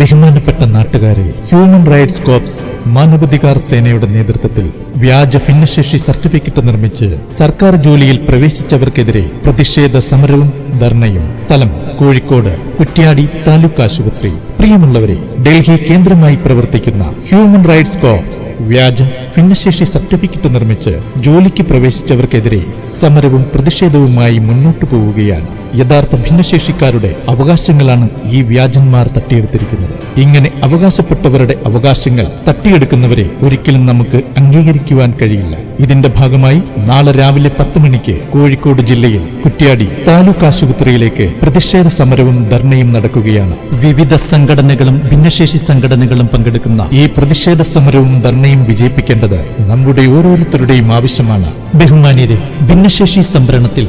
ബഹുമാനപ്പെട്ട നാട്ടുകാരെ human rights corps മാനവാധികാർ സേനയുടെ നേതൃത്വത്തിൽ വ്യാജ ഭിന്നശേഷി സർട്ടിഫിക്കറ്റ് നിർമ്മിച്ച് സർക്കാർ ജോലിയിൽ പ്രവേശിച്ചവർക്കെതിരെ പ്രതിഷേധ സമരവും ധർണയും. സ്ഥലം കോഴിക്കോട് കുറ്റ്യാടി താലൂക്ക് ആശുപത്രി. പ്രിയമുള്ളവരെ ഡൽഹി കേന്ദ്രമായി പ്രവർത്തിക്കുന്ന ഹ്യൂമൻ റൈറ്റ്സ് കോപ്സ് വ്യാജ ഭിന്നശേഷി സർട്ടിഫിക്കറ്റ് നിർമ്മിച്ച് ജോലിക്ക് പ്രവേശിച്ചവർക്കെതിരെ സമരവും പ്രതിഷേധവുമായി മുന്നോട്ടു പോവുകയാണ്. യഥാർത്ഥ ഭിന്നശേഷിക്കാരുടെ അവകാശങ്ങളാണ് ഈ വ്യാജന്മാർ തട്ടിയെടുത്തിരിക്കുന്നത്. ഇങ്ങനെ അവകാശപ്പെട്ടവരുടെ അവകാശങ്ങൾ തട്ടിയെടുക്കുന്നവരെ ഒരിക്കലും നമുക്ക് അംഗീകരിക്കുവാൻ കഴിയില്ല. ഇതിന്റെ ഭാഗമായി നാളെ രാവിലെ പത്ത് മണിക്ക് കോഴിക്കോട് ജില്ലയിൽ കുറ്റ്യാടി താലൂക്ക് ആശുപത്രിയിലേക്ക് പ്രതിഷേധ സമരവും ധർണയും നടക്കുകയാണ്. വിവിധ സംഘടനകളും ഭിന്നശേഷി സംഘടനകളും പങ്കെടുക്കുന്ന ഈ പ്രതിഷേധ സമരവും ധർണയും വിജയിപ്പിക്കേണ്ടത് നമ്മുടെ ഓരോരുത്തരുടെയും ആവശ്യമാണ്. ബഹുമാന്യരെ ഭിന്നശേഷി സംവരണത്തിൽ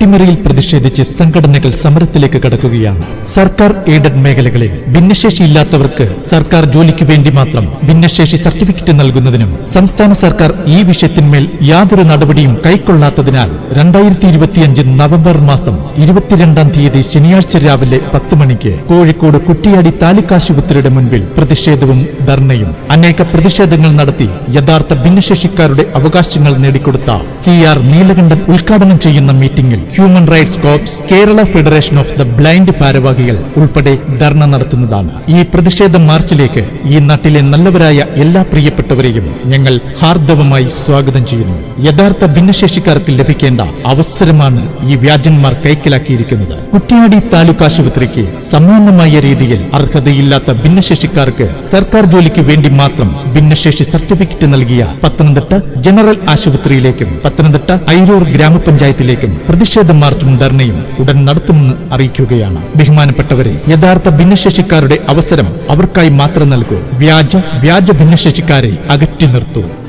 അട്ടിമറിയിൽ പ്രതിഷേധിച്ച് സംഘടനകൾ സമരത്തിലേക്ക് കടക്കുകയാണ്. സർക്കാർ എയ്ഡഡ് മേഖലകളിൽ ഭിന്നശേഷി ഇല്ലാത്തവർക്ക് സർക്കാർ ജോലിക്ക് വേണ്ടി മാത്രം ഭിന്നശേഷി സർട്ടിഫിക്കറ്റ് നൽകുന്നതിനും സംസ്ഥാന സർക്കാർ ഈ വിഷയത്തിന്മേൽ യാതൊരു നടപടിയും കൈക്കൊള്ളാത്തതിനാൽ രണ്ടായിരത്തി ഇരുപത്തിയഞ്ച് നവംബർ മാസം ഇരുപത്തിരണ്ടാം തീയതി ശനിയാഴ്ച രാവിലെ പത്ത് മണിക്ക് കോഴിക്കോട് കുറ്റിയാടി താലൂക്കാശുപത്രിയുടെ മുൻപിൽ പ്രതിഷേധവും ധർണയും. അനേക പ്രതിഷേധങ്ങൾ നടത്തി യഥാർത്ഥ ഭിന്നശേഷിക്കാരുടെ അവകാശങ്ങൾ നേടിക്കൊടുത്ത സി ആർ നീലകണ്ഠൻ ഉദ്ഘാടനം ചെയ്യുന്ന മീറ്റിംഗിൽ human rights corps Kerala federation of the blind ഭാരവാഹികൾ ഉൾപ്പെടെ ധർണ നടത്തുന്നതാണ്. ഈ പ്രതിഷേധ മാർച്ചിലേക്ക് ഈ നാട്ടിലെ നല്ലവരായ എല്ലാ പ്രിയപ്പെട്ടവരെയും ഞങ്ങൾ ഹാർദവമായി സ്വാഗതം ചെയ്യുന്നു. യഥാർത്ഥ ഭിന്നശേഷിക്കാർക്ക് ലഭിക്കേണ്ട അവസരമാണ് ഈ വ്യാജന്മാർ കൈക്കലാക്കിയിരിക്കുന്നത്. കുറ്റ്യാടി താലൂക്ക് ആശുപത്രിക്ക് സമാനമായ രീതിയിൽ അർഹതയില്ലാത്ത ഭിന്നശേഷിക്കാർക്ക് സർക്കാർ ജോലിക്ക് വേണ്ടി മാത്രം ഭിന്നശേഷി സർട്ടിഫിക്കറ്റ് നൽകിയ പത്തനംതിട്ട ജനറൽ ആശുപത്രിയിലേക്കും പത്തനംതിട്ട ഐരൂർ ഗ്രാമപഞ്ചായത്തിലേക്കും പ്രതിഷേധ മാർച്ചും ധർണയും ഉടൻ നടത്തുമെന്ന് അറിയിക്കുകയാണ്. ബഹുമാനപ്പെട്ടവരെ യഥാർത്ഥ ഭിന്നശേഷിക്കാരുടെ അവസരം അവർക്കായി മാത്രം നൽകൂ. വ്യാജ വ്യാജ ഭിന്നശേഷിക്കാരെ അകറ്റി നിർത്തൂ.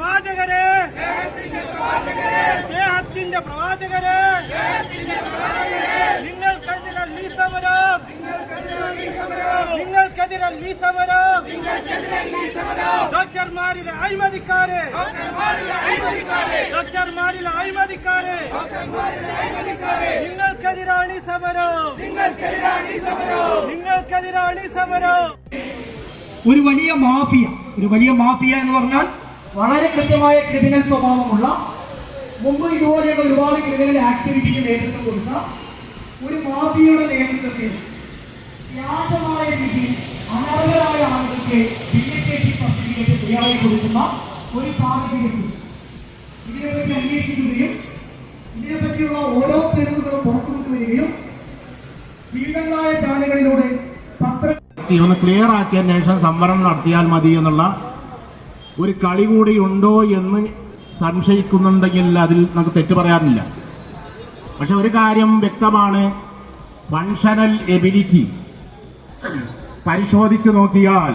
പ്രവാചകരെ. സ്നേഹത്തിന്റെ പ്രവാചകരെ. നിങ്ങൾക്കെതിരെ ഈ സമരം നിങ്ങൾക്കെതിരെ ഈ സമരം ഡോക്ടർമാരിലെ അഴിമതിക്കാരെ. ഡോക്ടർമാരിലെ അഴിമതിക്കാരെ. നിങ്ങൾക്കെതിരാണ് ഈ സമരം നിങ്ങൾക്കെതിരാണ് ഈ സമരം ഒരു വലിയ മാഫിയ ഒരു വലിയ മാഫിയ എന്ന് പറഞ്ഞാൽ വളരെ കൃത്യമായ ക്രിമിനൽ സ്വഭാവമുള്ള മുമ്പ് ഇതുപോലെയുള്ള ഒരുപാട് ക്രിമിനൽ ആക്ടിവിറ്റിക്ക് നേതൃത്വം കൊടുത്ത ഒരു മാഫിയയുടെ നേതൃത്വത്തിൽ വ്യാജമായ രീതിയിൽ അനർഹരായ ആളുകൾക്ക് ഭിന്നശേഷി സർട്ടിഫിക്കറ്റ് തയ്യാറായി കൊടുക്കുന്ന ഒരു സാഹചര്യത്തിൽ ഇതിനെപ്പറ്റി അന്വേഷിക്കുകയും ഇതിനെപ്പറ്റിയുള്ള ഓരോ തെളിവുകളും പുറത്തുവിട്ടുവരികയും വിവിധങ്ങളായ ചാനലുകളിലൂടെ പത്ര ഒന്ന് ക്ലിയർ ആക്കിയ ശേഷം സംവരണം നടത്തിയാൽ മതി എന്നുള്ള ഒരു കളി കൂടി ഉണ്ടോ എന്ന് സംശയിക്കുന്നുണ്ടെങ്കിൽ അതിൽ നമുക്ക് തെറ്റ് പറയാനില്ല. പക്ഷെ ഒരു കാര്യം വ്യക്തമാണ്. ഫങ്ഷണൽ എബിലിറ്റി പരിശോധിച്ചു നോക്കിയാൽ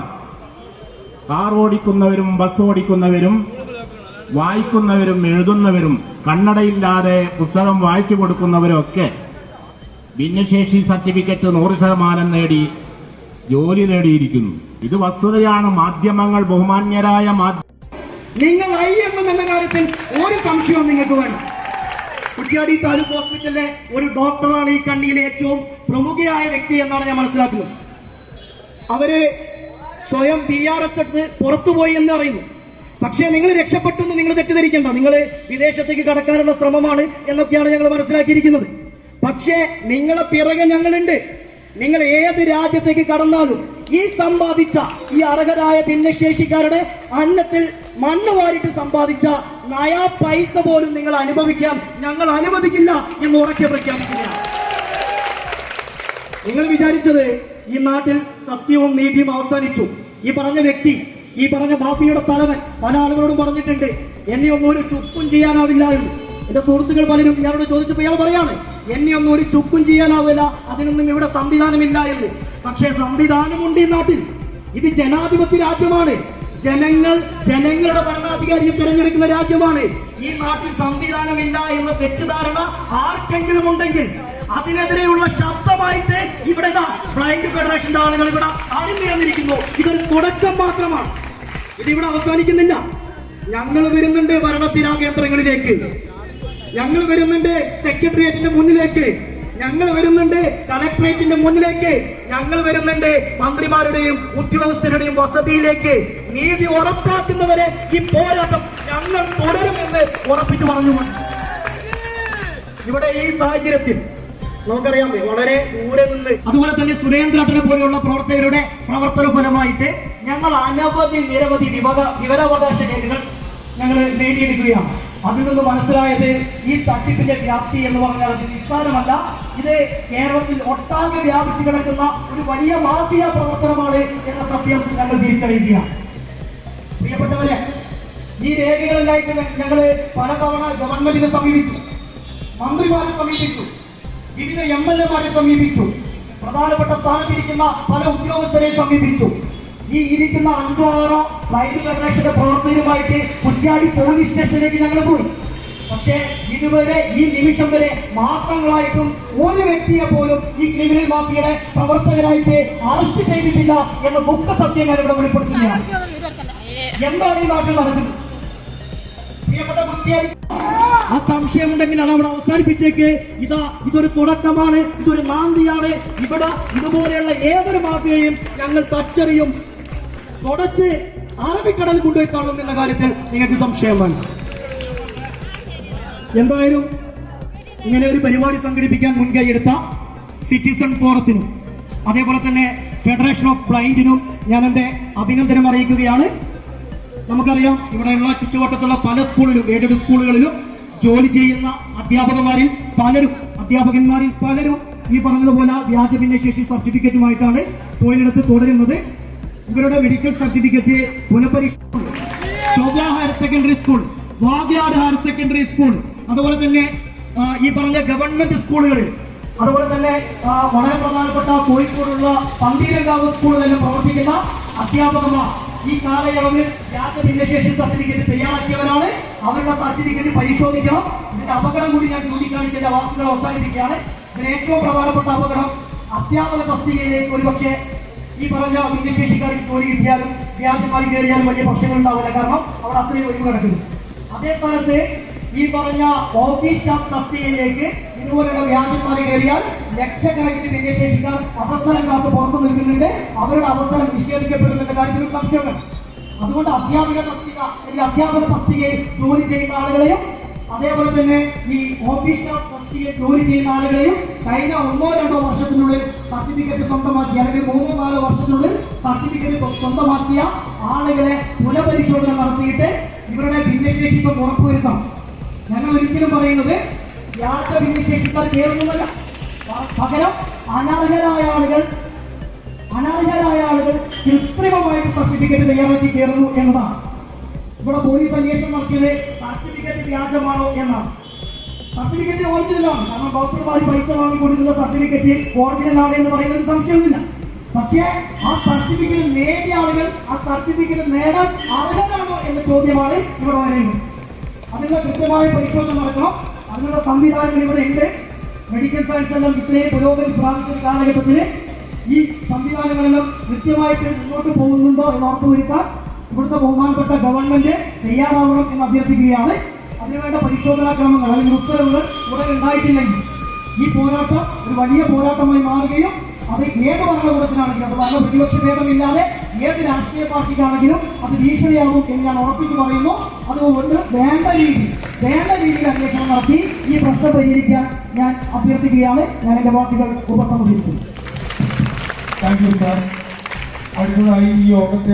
കാർ ഓടിക്കുന്നവരും ബസ് ഓടിക്കുന്നവരും വായിക്കുന്നവരും എഴുതുന്നവരും കണ്ണടയില്ലാതെ പുസ്തകം വായിച്ചു കൊടുക്കുന്നവരും ഒക്കെ ഭിന്നശേഷി സർട്ടിഫിക്കറ്റ് നൂറ് ശതമാനം നേടി ജോലി നേടിയിരിക്കുന്നു. ഇത് വസ്തുതയാണ്. മാധ്യമങ്ങൾ ബഹുമാന്യരായ നിങ്ങൾ ഐ എം എന്ന കാര്യത്തിൽ ഒരു സംശയവും നിങ്ങൾക്ക് വേണം കുറ്റ്യാടി താലൂക്ക് ഹോസ്പിറ്റലിലെ ഒരു ഡോക്ടറാണ് ഈ കണ്ണിയിലെ ഏറ്റവും പ്രമുഖയായ വ്യക്തി എന്നാണ് ഞാൻ മനസ്സിലാക്കുന്നത്. അവർ സ്വയം പി ആർ എസ് എടുത്ത് പുറത്തുപോയി എന്ന് അറിയുന്നു പക്ഷേ നിങ്ങൾ രക്ഷപ്പെട്ടു എന്ന് നിങ്ങൾ തെറ്റിദ്ധരിക്കേണ്ട. നിങ്ങൾ വിദേശത്തേക്ക് കടക്കാനുള്ള ശ്രമമാണ് എന്നൊക്കെയാണ് ഞങ്ങൾ മനസ്സിലാക്കിയിരിക്കുന്നത്. പക്ഷേ നിങ്ങളെ പിറകെ ഞങ്ങളുണ്ട്. നിങ്ങൾ ഏത് രാജ്യത്തേക്ക് കടന്നാലും ഈ സമ്പാദിച്ച ഈ അർഹരായ ഭിന്നശേഷിക്കാരുടെ അന്നത്തിൽ മണ്ണ് വാരിട്ട് സമ്പാദിച്ച നയാ പൈസ പോലും നിങ്ങൾ അനുഭവിക്കാൻ ഞങ്ങൾ അനുവദിക്കില്ല എന്ന് ഉറക്കെ പ്രഖ്യാപിക്കുകയാണ്. നിങ്ങൾ വിചാരിച്ചത് ഈ നാട്ടിൽ സത്യവും നീതിയും അവസാനിച്ചു. ഈ പറഞ്ഞ വ്യക്തി ഈ പറഞ്ഞ മാഫിയുടെ തലവൻ പല ആളുകളോടും പറഞ്ഞിട്ടുണ്ട് എന്നെ ഒന്നും ഒരു ചുക്കും ചെയ്യാനാവില്ല എന്ന്. എന്റെ സുഹൃത്തുക്കൾ പലരും ഇയാളോട് ചോദിച്ചപ്പോൾ ഇയാൾ പറയാണ് എന്നെ ഒന്നും ഒരു ചുക്കും ചെയ്യാനാവില്ല അതിനൊന്നും ഇവിടെ സംവിധാനമില്ല എന്ന്. പക്ഷേ സംവിധാനമുണ്ട് ഈ നാട്ടിൽ. ഇത് ജനാധിപത്യ രാജ്യമാണ്. ജനങ്ങൾ ജനങ്ങളുടെ ഭരണാധികാരിയെ തിരഞ്ഞെടുക്കുന്ന രാജ്യമാണ്. ഈ നാട്ടിൽ സംവിധാനമില്ല എന്ന തെറ്റിദ്ധാരണ ആർക്കെങ്കിലും ഉണ്ടെങ്കിൽ അതിനെതിരെയുള്ള ശബ്ദമായിട്ട് ഇവിടെ ബ്ലൈൻഡ് ഫെഡറേഷന്റെ ആളുകൾ ഇവിടെ അണിനിരന്നിരിക്കുന്നു. ഇതൊരു തുടക്കം മാത്രമാണ്. ഇതിവിടെ അവസാനിക്കുന്നില്ല. ഞങ്ങൾ വരുന്നുണ്ട് ഭരണസ്ഥിരാ കേന്ദ്രങ്ങളിലേക്ക്. ഞങ്ങൾ വരുന്നുണ്ട് സെക്രട്ടേറിയറ്റിന്റെ മുന്നിലേക്ക്. ഞങ്ങൾ വരുന്നുണ്ട് കളക്ടറേറ്റിന്റെ മുന്നിലേക്ക്. ഞങ്ങൾ വരുന്നുണ്ട് മന്ത്രിമാരുടെയും ഉദ്യോഗസ്ഥരുടെയും വസതിയിലേക്ക്. നീതി ഉറപ്പാക്കുന്നവരെ ഈ പോരാട്ടം ഞങ്ങൾ തുടരുമെന്ന് ഉറപ്പിച്ചു പറഞ്ഞു. ഇവിടെ ഈ സാഹചര്യത്തിൽ നമുക്കറിയാം വളരെ ദൂരെ നിന്ന് അതുപോലെ തന്നെ സുരേന്ദ്രനെ പോലെയുള്ള പ്രവർത്തകരുടെ പ്രവർത്തന ഫലമായിട്ട് ഞങ്ങൾ അനവധി നിരവധി വിവര വിവരാവകാശ രേഖകൾ ഞങ്ങൾ നേടിയെടുക്കുകയാണ്. അതിൽ നിന്ന് മനസ്സിലായത് ഈ തട്ടിപ്പിന്റെ വ്യാപ്തി എന്ന് പറഞ്ഞാൽ അത് നിസ്സാരമല്ല. ഇത് കേരളത്തിൽ ഒട്ടാകെ വ്യാപിച്ചു കിടക്കുന്ന ഒരു വലിയ മാഫിയ പ്രവർത്തനമാണ് എന്ന സത്യം ഞങ്ങൾ തിരിച്ചറിയുകയാണ്. പ്രിയപ്പെട്ടവരെ ഈ രേഖകളിലായിട്ട് ഞങ്ങൾ പലതവണ ഗവൺമെന്റിനെ സമീപിച്ചു മന്ത്രിമാരെ സമീപിച്ചു വിവിധ എം എൽ എമാരെ സമീപിച്ചു പ്രധാനപ്പെട്ട സ്ഥാനത്തിരിക്കുന്ന പല ഉദ്യോഗസ്ഥരെ സമീപിച്ചു. ഈ ഇരിക്കുന്ന അഞ്ചോ ആറോ ലൈഫ് ഫെഡറേഷന്റെ പ്രവർത്തകരുമായിട്ട് കുറ്റ്യാടി പോലീസ് സ്റ്റേഷനിലേക്ക് ഞങ്ങൾ പോയി. പക്ഷേ ഇതുവരെ ഈ നിമിഷം വരെ മാസങ്ങളായിട്ടും ഒരു വ്യക്തിയെ പോലും ഈ ക്രിമിനൽ മാഫിയുടെ പ്രവർത്തകരായിട്ട് അറസ്റ്റ് ചെയ്തിട്ടില്ല എന്ന ദുഃഖ സത്യം ഞാൻ ഇവിടെ വെളിപ്പെടുത്തുകയാണ്. എന്താണ് ഈ നാട്ടിൽ നടക്കുന്നത്? പ്രിയപ്പെട്ട സംശയം ആ സംശയമുണ്ടെങ്കിൽ അത് അവിടെ അവസാനിപ്പിച്ചേക്ക്. ഇതാ ഇതൊരു തുടക്കമാണ് ഇതൊരു നാന്തിയാണ്. ഇവിടെ ഇതുപോലെയുള്ള ഏതൊരു മാഫിയയും ഞങ്ങൾ തച്ചറിയും തുടച്ച് അറബിക്കടൽ കൊണ്ടുപോയി തള്ളുന്ന കാര്യത്തിൽ നിങ്ങൾക്ക് സംശയം വേണ്ട. എന്തായാലും ഇങ്ങനെ ഒരു പരിപാടി സംഘടിപ്പിക്കാൻ മുൻകൈ എടുത്ത സിറ്റിസൺ ഫോറത്തിനും അതേപോലെ തന്നെ ഫെഡറേഷൻ ഓഫ് ബ്ലൈൻഡിനും ഞാൻ എന്റെ അഭിനന്ദനം അറിയിക്കുകയാണ്. നമുക്കറിയാം ഇവിടെയുള്ള ചുറ്റുവട്ടത്തുള്ള പല സ്കൂളിലും എയ്ഡഡ് സ്കൂളുകളിലും ജോലി ചെയ്യുന്ന അധ്യാപകന്മാരിൽ പലരും അധ്യാപകന്മാരിൽ പലരും ഈ പറഞ്ഞതുപോലെ വ്യാജ ഭിന്നശേഷി സർട്ടിഫിക്കറ്റുമായിട്ടാണ് തൊഴിലെടുത്ത് തുടരുന്നത്. ഇവരുടെ മെഡിക്കൽ സർട്ടിഫിക്കറ്റ് പുനഃപരീക്ഷ ചൊവ്വ ഹയർ സെക്കൻഡറി സ്കൂൾ വാഗ്യാട് ഹയർ സെക്കൻഡറി സ്കൂൾ അതുപോലെ തന്നെ ഈ പറഞ്ഞ ഗവൺമെന്റ് സ്കൂളുകളിൽ അതുപോലെ തന്നെ വളരെ പ്രധാനപ്പെട്ട കോഴിക്കോടുള്ള പന്തീരങ്കാവ് സ്കൂളിലെല്ലാം പ്രവർത്തിക്കുന്ന അധ്യാപകന്മാർ ഈ കാലയളവിൽ യാത്ര ഭിന്നശേഷി സർട്ടിഫിക്കറ്റ് തയ്യാറാക്കിയവരാണ്. അവരുടെ സർട്ടിഫിക്കറ്റ് പരിശോധിക്കണം. ഇതിന്റെ അപകടം കൂടി ഞാൻ ചൂണ്ടിക്കാണിക്കേണ്ട വാക്കുകൾ അവസാനിപ്പിക്കുകയാണ്. ഇതിന് ഏറ്റവും പ്രധാനപ്പെട്ട അപകടം അധ്യാപക തസ്തികയിലേക്ക് ഒരുപക്ഷെ ഈ പറഞ്ഞ ഭിന്നശേഷിക്കാർക്ക് ജോലി കിട്ടിയാലും വ്യാജമായി കയറിയാലും വലിയ പ്രശ്നങ്ങൾ ഉണ്ടാവില്ല കാരണം അവർ അത്രയും ഒഴിവ് കിടക്കുന്നു. അതേ ഈ പറഞ്ഞ ഓഫീസ് സ്റ്റാഫ് തസ്തികയിലേക്ക് ഇതുപോലുള്ള വ്യാജന്മാരെ കയറിയാൽ ലക്ഷക്കണക്കിന് ഭിന്നശേഷിക്കാർ അവസരം കാത്ത് പുറത്തു നിൽക്കുന്നുണ്ട്. അവരുടെ അവസരം നിഷേധിക്കപ്പെടുന്നുണ്ട്. കാര്യത്തിൽ സംശയമുണ്ട്. അതുകൊണ്ട് അധ്യാപക തസ്തിക അല്ലെങ്കിൽ അധ്യാപക തസ്തികയിൽ ജോലി ചെയ്യുന്ന ആളുകളെയും അതേപോലെ തന്നെ ഈ ഓഫീസ് സ്റ്റാഫ് തസ്തികയിൽ ജോലി ചെയ്യുന്ന ആളുകളെയും കഴിഞ്ഞ ഒന്നോ രണ്ടോ വർഷത്തിനുള്ളിൽ സർട്ടിഫിക്കറ്റ് സ്വന്തമാക്കി അല്ലെങ്കിൽ മൂന്നോ നാലോ വർഷത്തിനുള്ളിൽ സർട്ടിഫിക്കറ്റ് സ്വന്തമാക്കിയ ആളുകളെ പുനഃപരിശോധന നടത്തിയിട്ട് ഇവരുടെ ഭിന്നശേഷിത്വം ഉറപ്പുവരുത്തണം. ഞങ്ങൾ ഒരിക്കലും പറയുന്നത് യാത്ര ഭിന്നശേഷിക്കാർ കയറുന്നതല്ല പകരം അനർഹരായ ആളുകൾ അനർഹരായ ആളുകൾ കൃത്രിമമായിട്ട് സർട്ടിഫിക്കറ്റ് തയ്യാറാക്കി കയറുന്നു എന്നതാണ്. ഇവിടെ പോലീസ് അന്വേഷണം നടത്തിയത് സർട്ടിഫിക്കറ്റ് വ്യാജമാണോ എന്നാണ്. സർട്ടിഫിക്കറ്റ് ഒറിജിനലാണ് കാരണം ഡോക്ടർമാർ പൈസ വാങ്ങിക്കൊണ്ടിരുന്ന സർട്ടിഫിക്കറ്റ് ഒറിജിനലാണ് എന്ന് പറയുന്നത് സംശയമില്ല പക്ഷേ ആ സർട്ടിഫിക്കറ്റ് നേടിയ ആളുകൾ ആ സർട്ടിഫിക്കറ്റ് നേടാൻ അർഹരാണോ എന്ന ചോദ്യമാണ് ഇവിടെ വരുന്നത് അതിനുള്ള കൃത്യമായ പരിശോധന നടക്കണം അതിനുള്ള സംവിധാനങ്ങൾ ഇവിടെ ഉണ്ട്. മെഡിക്കൽ സയൻസ് എല്ലാം ഇത്രയും പുരോഗതി പ്രാപിച്ച കാലഘട്ടത്തിൽ ഈ സംവിധാനങ്ങളെല്ലാം കൃത്യമായിട്ട് മുന്നോട്ട് പോകുന്നുണ്ടോ എന്ന് ഉറപ്പുവരുത്താൻ ഇവിടുത്തെ ബഹുമാനപ്പെട്ട ഗവൺമെന്റ് തയ്യാറാവണം എന്ന് അഭ്യർത്ഥിക്കുകയാണ്. അതിനുവേണ്ട പരിശോധനാ ക്രമങ്ങൾ അല്ലെങ്കിൽ ഉത്തരവുകൾ ഉടൻ ഉണ്ടായിട്ടില്ലെങ്കിൽ ഈ പോരാട്ടം ഒരു വലിയ പോരാട്ടമായി മാറുകയും അത് ഏത് ഭരണകൂടത്തിനാണെങ്കിലും അത് ഭരണ പ്രതിപക്ഷ ഭേദമില്ലാതെ ഏത് രാഷ്ട്രീയ പാർട്ടിക്കാണെങ്കിലും അത് ഭീഷണിയാകും എന്ന് ഞാൻ ഉറപ്പിച്ചു പറയുന്നു. അതുകൊണ്ട് വേണ്ട രീതി വേണ്ട രീതിയിൽ അന്വേഷണം നടത്തി ഈ പ്രശ്നം പരിഹരിക്കാൻ ഞാൻ അഭ്യർത്ഥിക്കുകയാണ്. ഞാൻ എന്റെ വാക്കുകൾ ഉപസംഹരിച്ചു അടുത്തതായി ഈ യോഗത്തെ